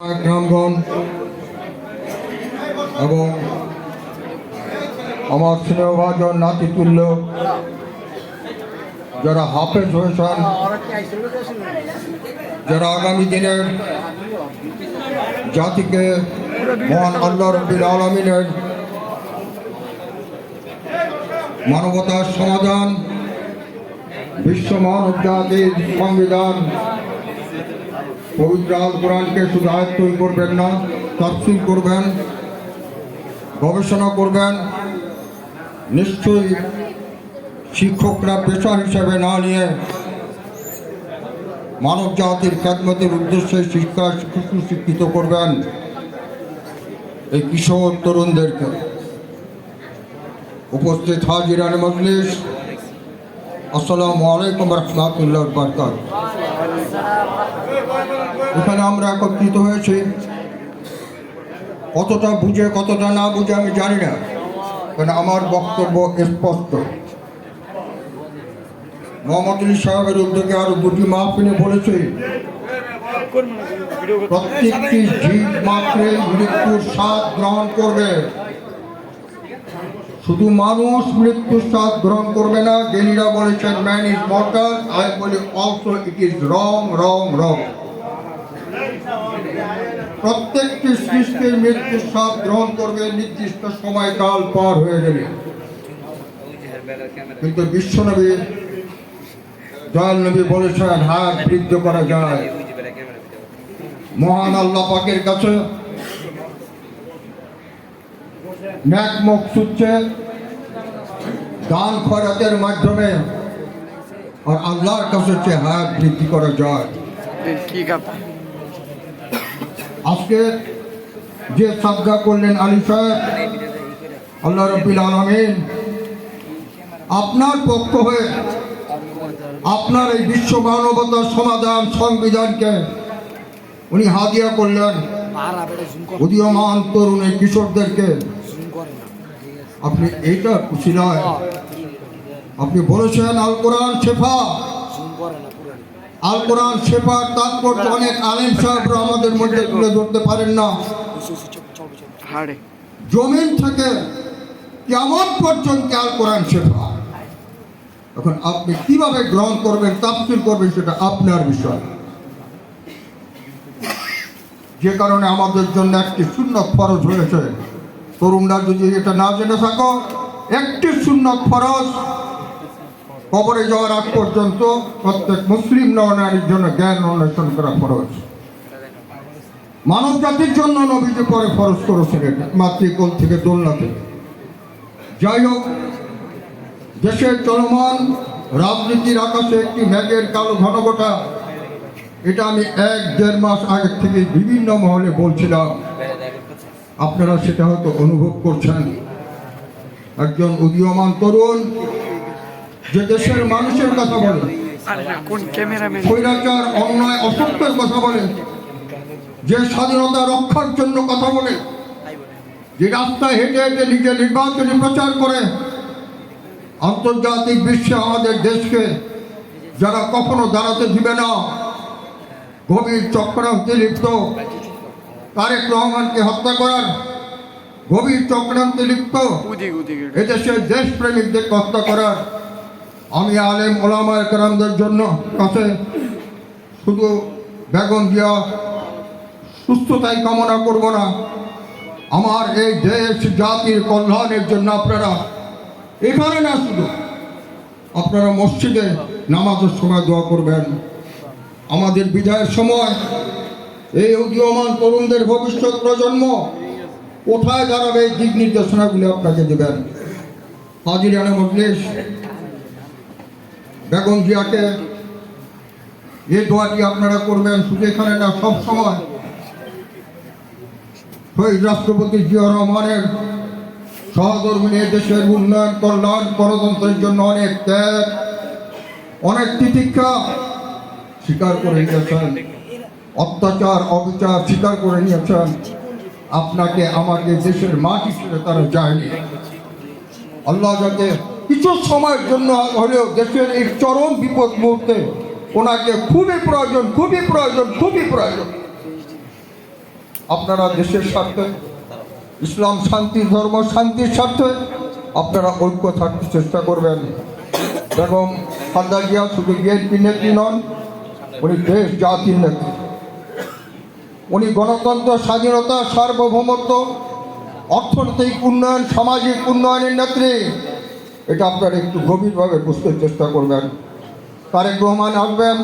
গ্রামগণ এবং আমার স্নেহভাজন নাতিতুল্য যারা হাফেজ হয়েছেন, যারা আগামী দিনের জাতিকে মহান আল্লাহ রব্বিল আলমিনের মানবতার সমাধান বিশ্ব মানব জাতির সংবিধান পবিত্র আল কোরআনকে শুধু আয়ত্তই করবেন না, তফসিল করবেন, গবেষণা করবেন, নিশ্চয়ই শিক্ষকরা পেশা হিসাবে না নিয়ে মানব জাতির খেদমতের উদ্দেশ্যে শিক্ষা সুশিক্ষিত করবেন এই কিশোর তরুণদেরকে। উপস্থিত হাজিরান মজলিস, আসসালামু আলাইকুম রহমতুল্লাহ বরকাত এখানে আমরা একত্রিত হয়েছি। কতটা বুঝে, কতটা না বুঝে আমি জানি না। কারণ আমার বক্তব্য স্পষ্ট। মোহাম্মদ সাহেবের উদ্যোগে আরও দুটি মাহফিলে বলেছে প্রত্যেকটি জীব মাত্রে মৃত্যুর স্বাদ গ্রহণ করবে। শুধু মানুষ মৃত্যুর স্বাদ গ্রহণ করবে না, জ্ঞানীরা বলেছেন ম্যান ইজ মর্টাল আই বলি also it is wrong wrong wrong প্রত্যেকটি সৃষ্টির মৃত্যুর স্বাদ গ্রহণ করবে নির্দিষ্ট সময়কাল পার হয়ে গেলে। কিন্তু বিশ্বনবী দয়াল নবী বলেছেন, হাত বৃদ্ধ করা যায়। মহান আল্লাহ পাকের কাছে ন্যাক সুচ্ছে দান খরাতের মাধ্যমে আর আল্লাহর কাছে হচ্ছে হায়াত বৃদ্ধি করা যায়। আজকে যে সাজ্ঞা করলেন আলী সাহেব আল্লাহ রবিল আলমিন আপনার পক্ষ হয়ে আপনার এই বিশ্ব মানবতার সমাধান সংবিধানকে উনি হাদিয়া করলেন। উদীয়মান তরুণ এই কিশোরদেরকে আপনি এইটা খুশি নয়। আপনি বলেছেন আল কোরআন শেফা। আল কোরআন শেফার তাৎপর্য অনেক আলেম সাহেবরা আমাদের মধ্যে তুলে ধরতে পারেন না। জমিন থেকে কেমন পর্যন্ত আল কোরআন শেফা। এখন আপনি কীভাবে গ্রহণ করবেন তাফসিল করবেন সেটা আপনার বিষয়। যে কারণে আমাদের জন্য একটি সুন্নত ফরজ হয়েছে। তরুণরা যদি এটা না জেনে থাকো, একটি সুন্নত ফরজ। কবরে যাওয়ার আগ পর্যন্ত প্রত্যেক মুসলিম নরনারীর জন্য জ্ঞান অন্বেষণ করা ফরজ। মানব জাতির জন্য নবীজি পরে ফরজ করেছিলেন মাতৃকোল থেকে দোলনা থেকে। যাই হোক, দেশের চলমান রাজনীতির আকাশে একটি ম্যাগের কালো ঘনঘটা, এটা আমি এক দেড় মাস আগের থেকে বিভিন্ন মহলে বলছিলাম। আপনারা সেটা হয়তো অনুভব করছেন। একজন উদীয়মান তরুণ, যে দেশের মানুষের কথা বলে, স্বৈরাচার, অন্যায়, অসত্যের কথা বলে, যে স্বাধীনতা রক্ষার জন্য কথা বলে, যে রাস্তায় হেঁটে হেঁটে নিজের নির্বাচনী প্রচার করে, আন্তর্জাতিক বিশ্বে আমাদের দেশকে যারা কখনো দাঁড়াতে দিবে না, গভীর চক্রান্তে লিপ্ত তারেক রহমানকে হত্যা করার গভীর চক্রান্তে লিপ্ত। এদেশের দেশপ্রেমিকদের হত্যা করার। আমি আলেম ওলামা একরামদের জন্য কাছে শুধু বেগম জিয়া সুস্থতাই কামনা করব না। আমার এই দেশ জাতির কল্যাণের জন্য আপনারা এখানে না শুধু আপনারা মসজিদে নামাজের সময় দোয়া করবেন। আমাদের বিদায়ের সময় এই উদীয়মান তরুণদের ভবিষ্যৎ প্রজন্ম, কোথায় দাঁড়াবে এই দিক নির্দেশনাগুলি আপনাকে দেবেন? হাজিরানা মজলিস, বেগম জিয়াকে এই দোয়াটি আপনারা করবেন? শুধু এখানে না, সব সময় শহীদ রাষ্ট্রপতি জিয়া রহমানের সহধর্মিনী দেশের উন্নয়ন, কল্যাণ, গণতন্ত্রের জন্য অনেক ত্যাগ, অনেক তিতিক্ষা স্বীকার করে নিয়েছেন অত্যাচার, অবিচার স্বীকার করে নিয়েছেন। আপনাকে আমাকে দেশের মাটি ছেড়ে তারা যায়নি। আল্লাহ যাতে কিছু সময়ের জন্য হলেও দেশের এই চরম বিপদ মুহূর্তে ওনাকে খুবই প্রয়োজন খুবই প্রয়োজন খুবই প্রয়োজন। আপনারা দেশের স্বার্থে, ইসলাম শান্তি, ধর্ম শান্তির স্বার্থে আপনারা ঐক্য থাকতে চেষ্টা করবেন। বেগম খালদা জিয়া শুধু বিএনপি নেত্রী নন, উনি দেশ জাতির নেত্রী। উনি গণতন্ত্র, স্বাধীনতা, সার্বভৌমত্ব, অর্থনৈতিক উন্নয়ন, সামাজিক উন্নয়নের নেত্রী। এটা আপনারা একটু গভীরভাবে বুঝতে চেষ্টা করবেন। তারেক রহমান আসবেন।